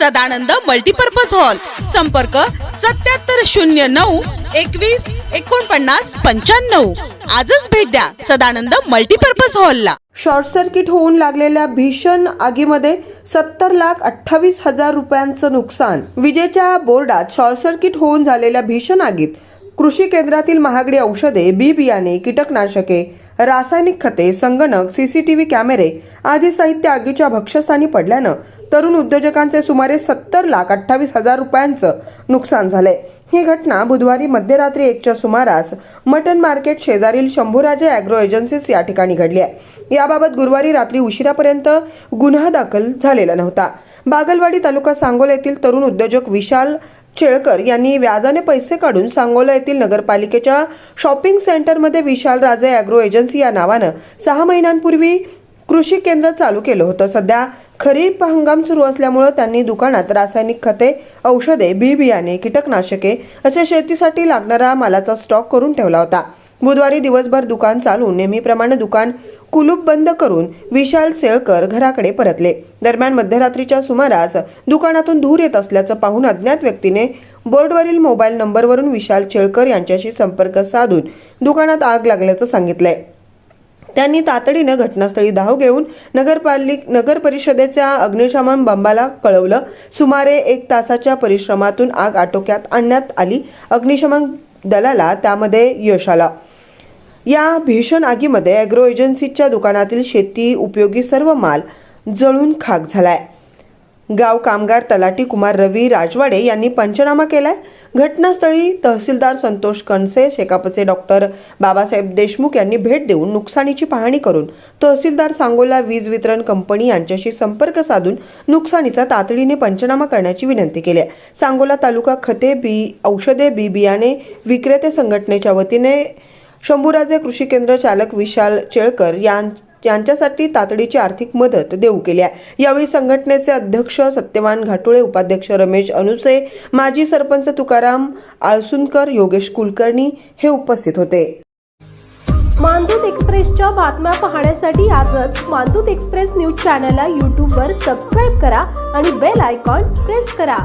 Sadanand multipurpose hall संपर्क सत्याहत्तर शून्य नऊ एकवीस एकोणपन्नास पंच्याण्णव. आजच भेट द्या सदानंद मल्टीपर्पज हॉलला शॉर्ट सर्किट होऊन लागलेल्या भीषण आगीमध्ये सत्तर लाख अठ्ठावीस हजार रुपयांचं नुकसान. विजेच्या बोर्डात शॉर्ट सर्किट होऊन झालेल्या भीषण आगीत कृषी केंद्रातील महागडी औषधे बी बियाणे कीटकनाशके रासायनिक खते संगणक सीसीटीव्ही कॅमेरे आदी साहित्य आगीच्या भक्षस्थानी पडल्यानं तरुण उद्योजकांचे सुमारे सत्तर लाख अठ्ठावीस हजार रुपयांचं नुकसान झालंय. ही घटना बुधवारी मध्यरात्री एकच्या सुमारास मटन मार्केट शेजारील शंभूराजे अॅग्रो एजन्सीस या ठिकाणी घडली आहे. याबाबत गुरुवारी रात्री उशिरापर्यंत गुन्हा दाखल झालेला नव्हता. बागलवाडी तालुका सांगोल येथील तरुण उद्योजक विशाल चेळकर यांनी व्याजाने पैसे काढून सांगोला येथील नगरपालिकेच्या शॉपिंग सेंटरमध्ये विशाल राजे अॅग्रो एजन्सी या नावानं सहा महिन्यांपूर्वी कृषी केंद्र चालू केलं होतं. सध्या खरीप हंगाम सुरू असल्यामुळं त्यांनी दुकानात रासायनिक खते औषधे बी बियाणे कीटकनाशके असे शेतीसाठी लागणारा मालाचा स्टॉक करून ठेवला होता. बुधवारी दिवसभर दुकान चालून नेहमीप्रमाणे दुकान कुलूप बंद करून विशाल सेळकर घराकडे परतले. दरम्यान मध्यरात्रीच्या सुमारास दुकानातून धूर येत असल्याचं पाहून अज्ञात व्यक्तीने बोर्डवरील मोबाईल नंबरवरून विशाल चेळकर यांच्याशी संपर्क साधून दुकानात आग लागल्याचं सांगितलंय. त्यांनी तातडीनं घटनास्थळी धाव घेऊन नगरपालिक नगर परिषदेच्या अग्निशमन बंबाला कळवलं. सुमारे एक तासाच्या परिश्रमातून आग आटोक्यात आणण्यात आली. अग्निशमन दलाला त्यामध्ये यश आला. या भीषण आगीमध्ये अॅग्रो एजन्सीच्या दुकानातील शेती उपयोगी सर्व माल जळून खाक झालाय. गाव कामगार तलाटी कुमार रवी राजवाडे यांनी पंचनामा केलाय. घटनास्थळी तहसीलदार संतोष कणसे शेकापचे डॉक्टर बाबासाहेब देशमुख यांनी भेट देऊन नुकसानीची पाहणी करून तहसीलदार सांगोला वीज वितरण कंपनी यांच्याशी संपर्क साधून नुकसानीचा तातडीने पंचनामा करण्याची विनंती केली आहे. सांगोला तालुका खते बी औषधे बी बियाणे विक्रेते संघटनेच्या वतीने शंभूराजे कृषी केंद्र चालक विशाल चेळकर यां यांच्यासाठी तातडीची आर्थिक मदत देऊ केली आहे. यावेळी संघटनेचे अध्यक्ष सत्यवान घाटोळे उपाध्यक्ष रमेश अनुसे माजी सरपंच तुकाराम आळसुनकर योगेश कुलकर्णी हे उपस्थित होते. मानदूत एक्सप्रेसच्या बातम्या पाहण्यासाठी आजच मानदूत एक्सप्रेस न्यूज चॅनलला यूट्यूबवर सबस्क्राईब करा आणि बेल आयकॉन प्रेस करा.